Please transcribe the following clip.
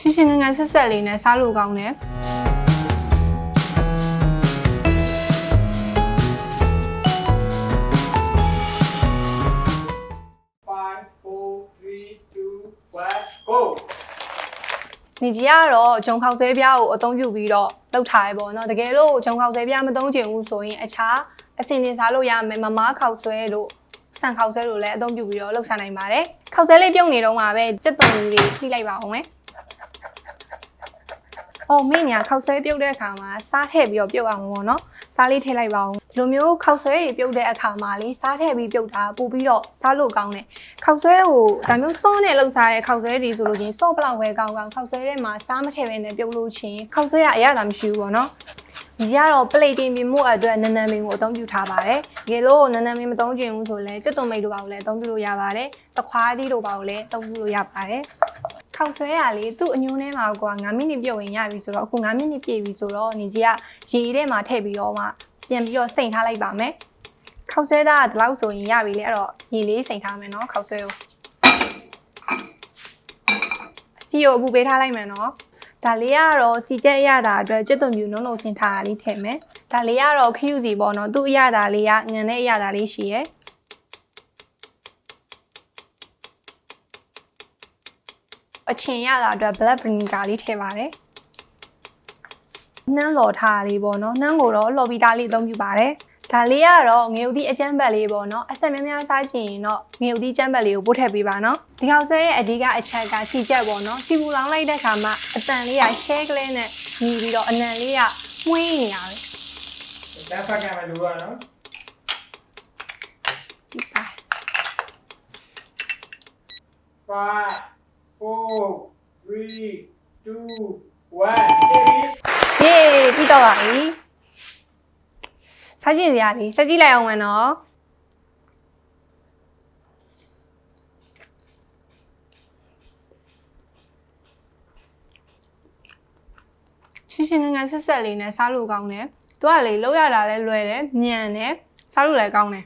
ရှင်းရှင်းငန်းငန်းဆက်ဆက်လေးနဲ့စားလို့ကောင်းတယ် five, four, three, two, one, go. နေကြီးကတော့ဂျုံခေါက်ဆွဲပြားကိုအသုံးပြုပြီးတော့လောက်ထားရပေါ့နော်တကယ်လို့ဂျုံခေါက်ဆွဲပြားမသုံးချင်ဘူးဆိုရင်အခြားအစင်တင်စားလို့ရမယ်မမားခေါက်ဆွဲလို့ဆန်ခေါက်ဆွဲလို့လည်းအသုံးပြုပြီးတော့လှုပ်ရှားနိုင်ပါတယ်ခေါက်ဆွဲလေးပြုတ်နေတော့မှာပဲစက်သွန်ကြီးတွေထိလိုက်ပါအောင်မယ် အော်မင်းညာခေါက်ဆွဲပြုတ်တဲ့အခါမှာစားထည့်ပြီးတော့ပြုတ်အောင်ပေါ့နော်စားလေးထည့်လိုက်ပါအောင်ဒီလိုမျိုးခေါက်ဆွဲတွေပြုတ်တဲ့အခါမှာလေစားထည့်ပြီးပြုတ်တာပို့ပြီးတော့စားလို့ကောင်းတယ်ခေါက်ဆွဲကိုဒါမျိုးစောနဲ့လှုပ်စားတဲ့ခေါက်ဆွဲတွေဆိုလို့ချင်းစော့ဘလောက်ပဲကောင်းကောင်းခေါက်ဆွဲထဲမှာစားမထည့်ဘဲနဲ့ပြုတ်လို့ချင်းခေါက်ဆွဲကအရသာမရှိဘူးပေါ့နော်ဒီကတော့ပလေတင်ပြင်မှုအတွက်နန်းနန်းမင်းကိုအသုံးပြုထားပါတယ်။ဒီလိုနန်းနန်းမင်းမသုံးချင်ဘူးဆိုလည်းကျွတ်တုံမိတ်တို့ပါကိုလည်းအသုံးပြုလို့ရပါတယ်။တခွားသီးတို့ပါကိုလည်းအသုံးပြုလို့ရပါတယ်။ ခောက်ဆွဲရလေသူ့အညိုးထဲမှာကွာ9မိနစ်ပြုတ်ရင်ရပြီဆိုတော့အခု9မိနစ်ပြည့်ပြီဆိုတော့ညီကြီးကရေထဲမှာထည့်ပြီးတော့မှပြန်ပြီးတော့စိန်ထားလိုက်ပါမယ်။ခောက်ဆွဲတာကဒီလောက်ဆိုရင်ရပြီလေအဲ့တော့ရေလေးစိန်ထားမယ်နော်ခောက်ဆွဲကိုစီကိုအပူပေးထားလိုက်မယ်နော်။ဒါလေးကတော့စီချက်အရတာအတွက်ကျွတ်တုံပြူနုံနုံဆင်ထားတာလေးထည့်မယ်။ဒါလေးကတော့ခရူစီပေါ့နော်။သူ့အရတာလေးကငံတဲ့အရတာလေးရှိရယ်။ အချင်ရတာအတွက် black vinegar လေးထည့်ပါတယ်နှမ်းလော်ထားလေးပေါ့နော်နှမ်းကိုတော့လော်ပြီးသားလေးအသုံးပြုပါတယ်ဒါလေးကတော့ငရုတ်သီးအကျမ်းပတ်လေးပေါ့နော်အဆက်များများစားချင်ရင်တော့ငရုတ်သီးကျမ်းပတ်လေးကိုပို့ထည့်ပေးပါနော်ဒီကောင်ဆွဲရဲ့အဓိကအချက်ကစီချက်ပေါ့နော်စီပူလောင်းလိုက်တဲ့အခါမှာအတန်လေးက share ကလေးနဲ့ညီပြီးတော့အနံလေးကမှွေးနေရတယ်ဒါဖက်ကမှလိုရနော်ဒီပါ Right. 4 3 2 1ရေးပြီးတော့ပါပြီစားကြည့်စရာလေးစားကြည့်လိုက်အောင်မယ်နော်ရှင်ရှင်ငန်းငန်းဆက်ဆက်လေးနဲ့စားလို့ကောင်းတယ်။သူကလေလောက်ရတာလဲလွယ်တယ်၊ညံတယ်၊စားလို့လည်းကောင်းတယ်